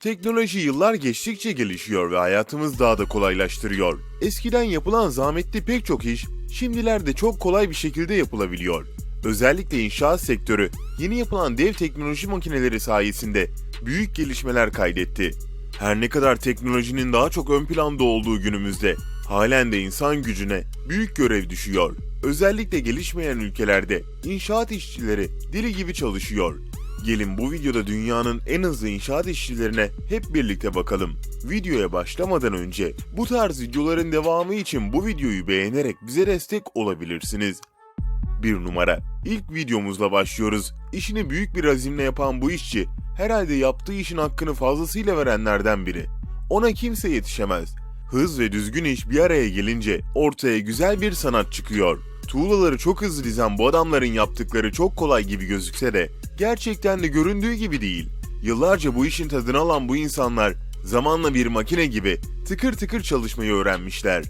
Teknoloji yıllar geçtikçe gelişiyor ve hayatımız daha da kolaylaştırıyor. Eskiden yapılan zahmetli pek çok iş şimdilerde çok kolay bir şekilde yapılabiliyor. Özellikle inşaat sektörü yeni yapılan dev teknoloji makineleri sayesinde büyük gelişmeler kaydetti. Her ne kadar teknolojinin daha çok ön planda olduğu günümüzde halen de insan gücüne büyük görev düşüyor. Özellikle gelişmeyen ülkelerde inşaat işçileri deli gibi çalışıyor. Gelin bu videoda dünyanın en hızlı inşaat işçilerine hep birlikte bakalım. Videoya başlamadan önce bu tarz videoların devamı için bu videoyu beğenerek bize destek olabilirsiniz. 1 numara. İlk videomuzla başlıyoruz. İşini büyük bir azimle yapan bu işçi herhalde yaptığı işin hakkını fazlasıyla verenlerden biri. Ona kimse yetişemez. Hız ve düzgün iş bir araya gelince ortaya güzel bir sanat çıkıyor. Tuğlaları çok hızlı dizen bu adamların yaptıkları çok kolay gibi gözükse de gerçekten de göründüğü gibi değil. Yıllarca bu işin tadını alan bu insanlar zamanla bir makine gibi tıkır tıkır çalışmayı öğrenmişler.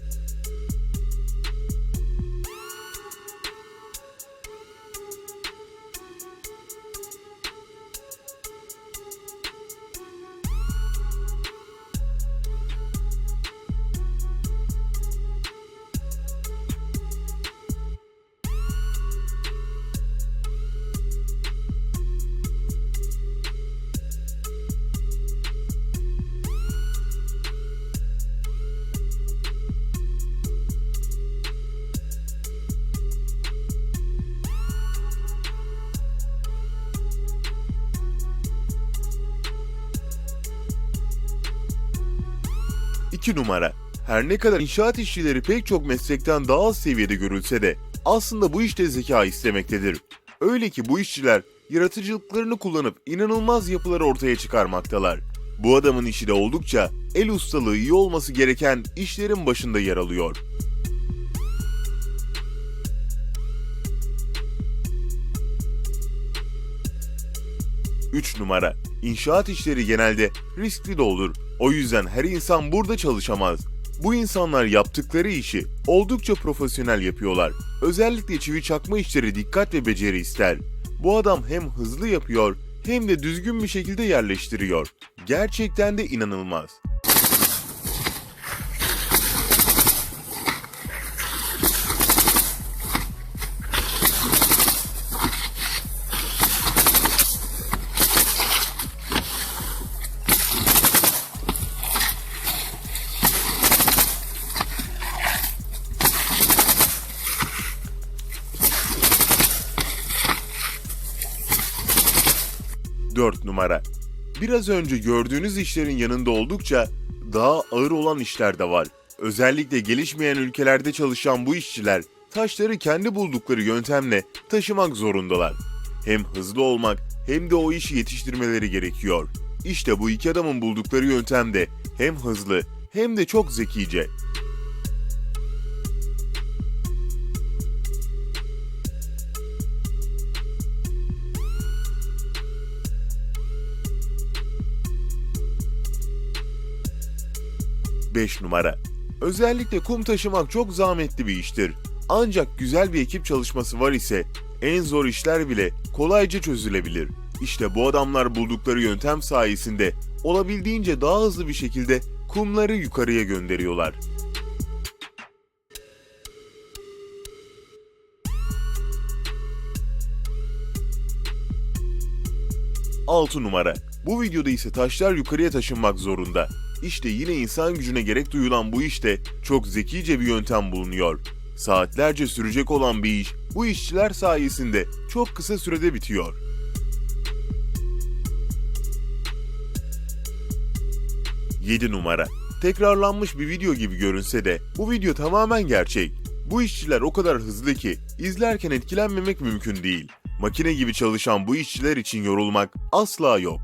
İki numara. Her ne kadar inşaat işçileri pek çok meslekten daha az seviyede görülse de aslında bu işte zeka istemektedir. Öyle ki bu işçiler yaratıcılıklarını kullanıp inanılmaz yapılar ortaya çıkarmaktalar. Bu adamın işi de oldukça el ustalığı iyi olması gereken işlerin başında yer alıyor. Üç numara. İnşaat işleri genelde riskli de olur. O yüzden her insan burada çalışamaz. Bu insanlar yaptıkları işi oldukça profesyonel yapıyorlar. Özellikle çivi çakma işleri dikkat ve beceri ister. Bu adam hem hızlı yapıyor hem de düzgün bir şekilde yerleştiriyor. Gerçekten de inanılmaz. Dört numara. Biraz önce gördüğünüz işlerin yanında oldukça daha ağır olan işler de var. Özellikle gelişmeyen ülkelerde çalışan bu işçiler taşları kendi buldukları yöntemle taşımak zorundalar. Hem hızlı olmak hem de o işi yetiştirmeleri gerekiyor. İşte bu iki adamın buldukları yöntem de hem hızlı hem de çok zekice. Beş numara. Özellikle kum taşımak çok zahmetli bir iştir. Ancak güzel bir ekip çalışması var ise en zor işler bile kolayca çözülebilir. İşte bu adamlar buldukları yöntem sayesinde olabildiğince daha hızlı bir şekilde kumları yukarıya gönderiyorlar. Altı numara. Bu videoda ise taşlar yukarıya taşınmak zorunda. İşte yine insan gücüne gerek duyulan bu işte çok zekice bir yöntem bulunuyor. Saatlerce sürecek olan bir iş bu işçiler sayesinde çok kısa sürede bitiyor. Yedi numara. Tekrarlanmış bir video gibi görünse de bu video tamamen gerçek. Bu işçiler o kadar hızlı ki izlerken etkilenmemek mümkün değil. Makine gibi çalışan bu işçiler için yorulmak asla yok.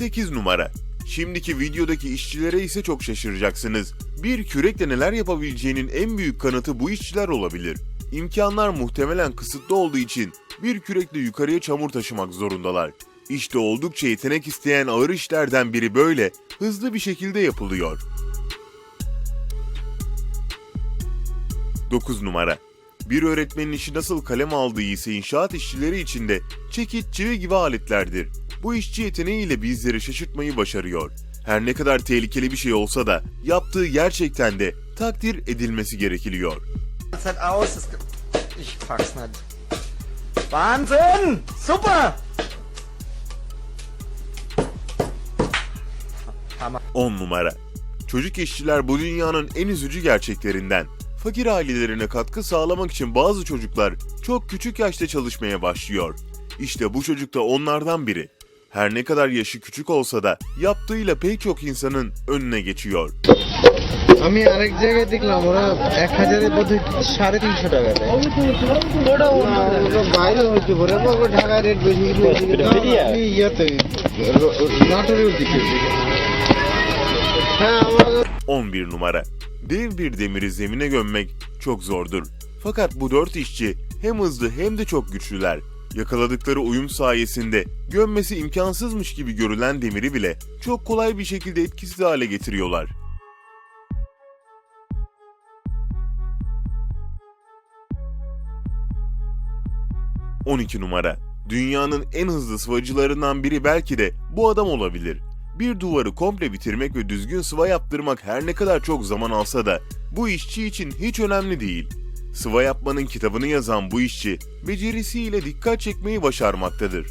Sekiz numara. Şimdiki videodaki işçilere ise çok şaşıracaksınız. Bir kürekle neler yapabileceğinin en büyük kanıtı bu işçiler olabilir. İmkanlar muhtemelen kısıtlı olduğu için bir kürekle yukarıya çamur taşımak zorundalar. İşte oldukça yetenek isteyen ağır işlerden biri böyle hızlı bir şekilde yapılıyor. 9 numara. Bir öğretmenin işi nasıl kalem aldığı ise inşaat işçileri için de çekit, çivi gibi aletlerdir. Bu işçi yeteneğiyle bizleri şaşırtmayı başarıyor. Her ne kadar tehlikeli bir şey olsa da yaptığı gerçekten de takdir edilmesi gerekiliyor. Wahnsinn! Super! 10 numara. Çocuk işçiler bu dünyanın en üzücü gerçeklerinden. Fakir ailelerine katkı sağlamak için bazı çocuklar çok küçük yaşta çalışmaya başlıyor. İşte bu çocuk da onlardan biri Her ne kadar yaşı küçük olsa da yaptığıyla pek çok insanın önüne geçiyor. আমি আরেক জায়গায় দেখলাম ওরা এক হাজারে বোধহয় সাড়ে তিনশো টাকা দেয় না, ওটা বাইরে হচ্ছে বলে ওগুলো ঢাকায় রেট বেশি বেশি না, আমি ইয়েতে র- নাটোরের দিকে হ্যাঁ আমার 11 numara. Dev bir demiri zemine gömmek çok zordur. Fakat bu dört işçi hem hızlı hem de çok güçlüler. Yakaladıkları uyum sayesinde gömmesi imkansızmış gibi görülen demiri bile çok kolay bir şekilde etkisiz hale getiriyorlar. ...12 numara. Dünyanın en hızlı sıvacılarından biri belki de bu adam olabilir. Bir duvarı komple bitirmek ve düzgün sıva yaptırmak her ne kadar çok zaman alsa da bu işçi için hiç önemli değil. Sıva yapmanın kitabını yazan bu işçi becerisiyle dikkat çekmeyi başarmaktadır.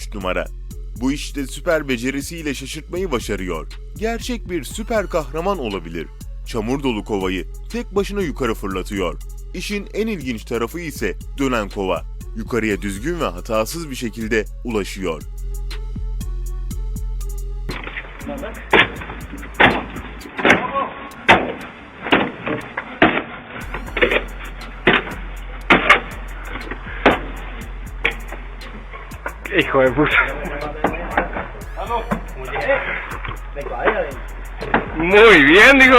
...13 numara. Bu işte süper becerisiyle şaşırtmayı başarıyor. Gerçek bir süper kahraman olabilir. Çamur dolu kovayı tek başına yukarı fırlatıyor. İşin en ilginç tarafı ise dönen kova. Yukarıya düzgün ve hatasız bir şekilde ulaşıyor. Hijo de puta. Muy bien, digo.